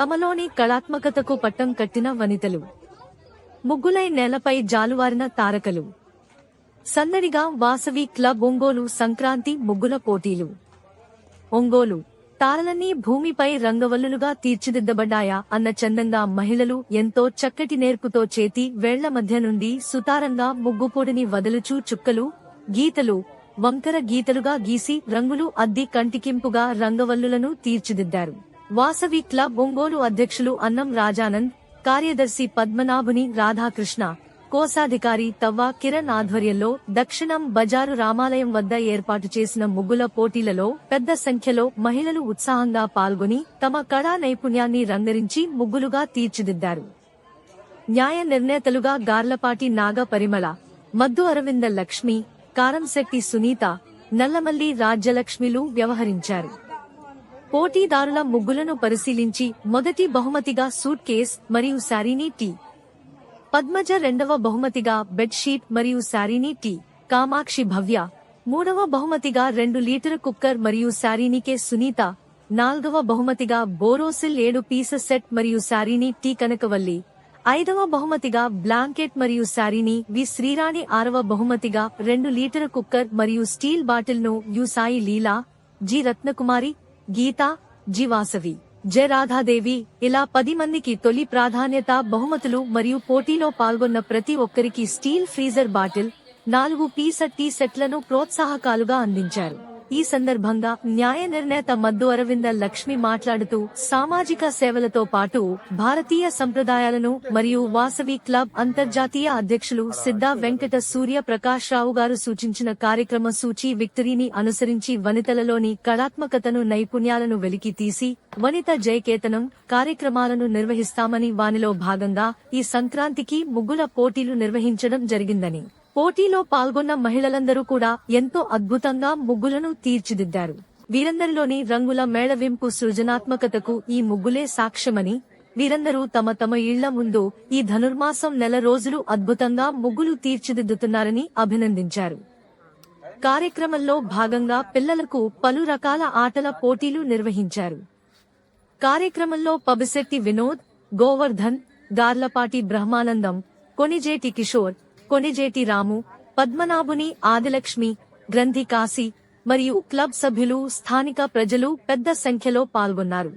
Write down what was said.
తమలోని కళాత్మకతకు పట్టం కట్టిన వనితలు. ముగ్గులై నేలపై జాలువారిన తారకలు. సందడిగా వాసవి క్లబ్ ఒంగోలు సంక్రాంతి ముగ్గుల పోటీలు. ఒంగోలు తారలన్నీ భూమిపై రంగవల్లులుగా తీర్చిదిద్దబడ్డాయా అన్న చందంగా మహిళలు ఎంతో చక్కటి నేర్పుతో చేతి వేళ్ళ మధ్య నుండి సుతారంగా ముగ్గుపొడిని వదలుచూ చుక్కలు గీతలు వంకర గీతలుగా గీసి రంగులు అద్ది కంటికింపుగా రంగవల్లులను తీర్చిదిద్దారు. వాసవి క్లబ్ ఒంగోలు అధ్యక్షులు అన్నం రాజానంద్ కార్యదర్శి పద్మనాభుని రాధాకృష్ణ కోశాధికారి తవ్వా కిరణ్ ఆధ్వర్యంలో దక్షిణం బజారు రామాలయం వద్ద ఏర్పాటు చేసిన ముగ్గుల పోటీలలో పెద్ద సంఖ్యలో మహిళలు ఉత్సాహంగా పాల్గొని తమ కళా నైపుణ్యాన్ని రంగరించి ముగ్గులుగా తీర్చిదిద్దారు. న్యాయ నిర్ణేతలుగా గార్లపాటి నాగ పరిమళ మద్దు అరవింద లక్ష్మి కారంశెట్టి సునీత నల్లమల్లి రాజ్యలక్ష్మిలు వ్యవహరించారు. పోటీదారుల ముగ్గులను పరిశీలించి మొదటి బహుమతిగా సూట్ కేస్ మరియు శారీని టీ. పద్మజ రెండవ బహుమతిగా బెడ్షీట్ మరియు శారీని టీ. కామాక్షి భవ్య. మూడవ బహుమతిగా రెండు లీటర్ కుక్కర్ మరియు శారీనికే సునీత. నాల్గవ బహుమతిగా బోరోసిల్ ఏడు పీస సెట్ మరియు శారీని టీ కనకవల్లి. ఐదవ బహుమతిగా బ్లాంకెట్ మరియు శారీని వి శ్రీరాణి ఆరవ బహుమతిగా రెండు లీటర్ కుక్కర్ మరియు స్టీల్ బాటిల్ను U Sai Leela G Ratnakumari Geetha జీవాసవి J Radha Devi ఇలా పది మందికి తొలి ప్రాధాన్యత బహుమతులు మరియు పోటీలో పాల్గొన్న ప్రతి ఒక్కరికి స్టీల్ ఫ్రీజర్ బాటిల్ నాలుగు పీస టీ సెట్లను ప్రోత్సాహకాలుగా అందించారు ఈ సందర్భంగా న్యాయ నిర్ణేత మద్దు అరవింద లక్ష్మి మాట్లాడుతూ సామాజిక సేవలతో పాటు భారతీయ సంప్రదాయాలను మరియు వాసవి క్లబ్ అంతర్జాతీయ అధ్యక్షులు సిద్ధా వెంకట సూర్య ప్రకాష్ రావు గారు సూచించిన కార్యక్రమ సూచి విక్టరీని అనుసరించి వనితలలోని కళాత్మకతను నైపుణ్యాలను వెలికి తీసి వనిత జయకేతనం కార్యక్రమాలను నిర్వహిస్తామని వానిలో భాగంగా ఈ సంక్రాంతికి ముగ్గుల పోటీలు నిర్వహించడం జరిగిందని పోటీలో పాల్గొన్న మహిళలందరూ కూడా ఎంతో అద్భుతంగా ముగ్గులను తీర్చిదిద్దారు. వీరందరిలోని రంగుల మేళవింపు సృజనాత్మకతకు ఈ ముగ్గులే సాక్ష్యమని వీరందరూ తమ తమ ఇళ్ళ ముందు ఈ ధనుర్మాసం నెల రోజులు అద్భుతంగా ముగ్గులు తీర్చిదిద్దుతున్నారని అభినందించారు. కార్యక్రమంలో భాగంగా పిల్లలకు పలు రకాల ఆటల పోటీలు నిర్వహించారు. కార్యక్రమంలో పబిశెట్టి వినోద్ గోవర్ధన్ గార్లపాటి బ్రహ్మానందం కొనిజేటి కిషోర్ కొనిజేటి రాము పద్మనాభుని ఆదిలక్ష్మి గ్రంథి కాశీ మరియు క్లబ్ సభ్యులు స్థానిక ప్రజలు పెద్ద సంఖ్యలో పాల్గొన్నారు.